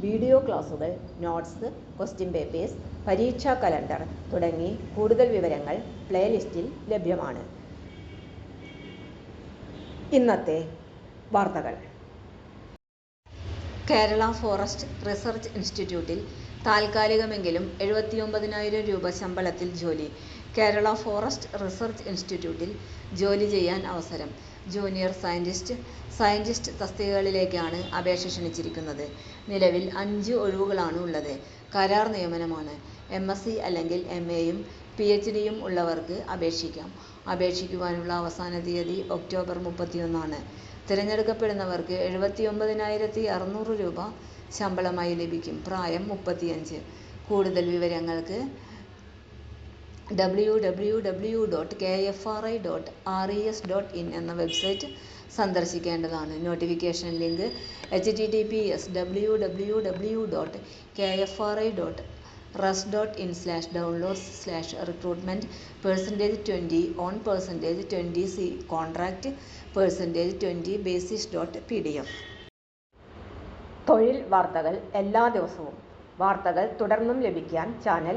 Video ക്ലാസുകൾ notes question papers പരീക്ഷാ calendar തുടങ്ങി കൂടുതൽ വിവരങ്ങൾ പ്ലേലിസ്റ്റിൽ ലഭ്യമാണ്. ഇന്നത്തെ വാർത്തകൾ. കേരള ഫോറസ്റ്റ് റിസർച്ച് ഇൻസ്റ്റിറ്റ്യൂട്ടിൽ താൽക്കാലികമെങ്കിലും എഴുപത്തിയൊമ്പതിനായിരം രൂപ ശമ്പളത്തിൽ ജോലി. കേരള ഫോറസ്റ്റ് റിസർച്ച് ഇൻസ്റ്റിറ്റ്യൂട്ടിൽ ജോലി ചെയ്യാൻ അവസരം. ജൂനിയർ സയന്റിസ്റ്റ് സയന്റിസ്റ്റ് തസ്തികകളിലേക്കാണ് അപേക്ഷ ക്ഷണിച്ചിരിക്കുന്നത്. നിലവിൽ അഞ്ച് ഒഴിവുകളാണ് ഉള്ളത്. കരാർ നിയമനമാണ്. എം എസ് സി അല്ലെങ്കിൽ എം എയും പി എച്ച് ഡിയും ഉള്ളവർക്ക് അപേക്ഷിക്കാം. അപേക്ഷിക്കുവാനുള്ള അവസാന തീയതി ഒക്ടോബർ മുപ്പത്തിയൊന്നാണ്. തിരഞ്ഞെടുക്കപ്പെടുന്നവർക്ക് എഴുപത്തിയൊമ്പതിനായിരത്തി അറുന്നൂറ് രൂപ ശമ്പളമായി ലഭിക്കും. പ്രായം മുപ്പത്തിയഞ്ച്. കൂടുതൽ വിവരങ്ങൾക്ക് W W W dot K F R I dot R E S dot in എന്ന website സന്ദർശിക്കേണ്ടതാണ് notification link H T T P S W W W dot K F R I dot res dot in slash downloads slash recruitment percentage twenty on percentage twenty C percentage twenty basis dot P D F തൊഴിൽ വാർത്തകൾ എല്ലാ ദിവസവും. വാർത്തകൾ തുടർന്നും ലഭിക്കാൻ channel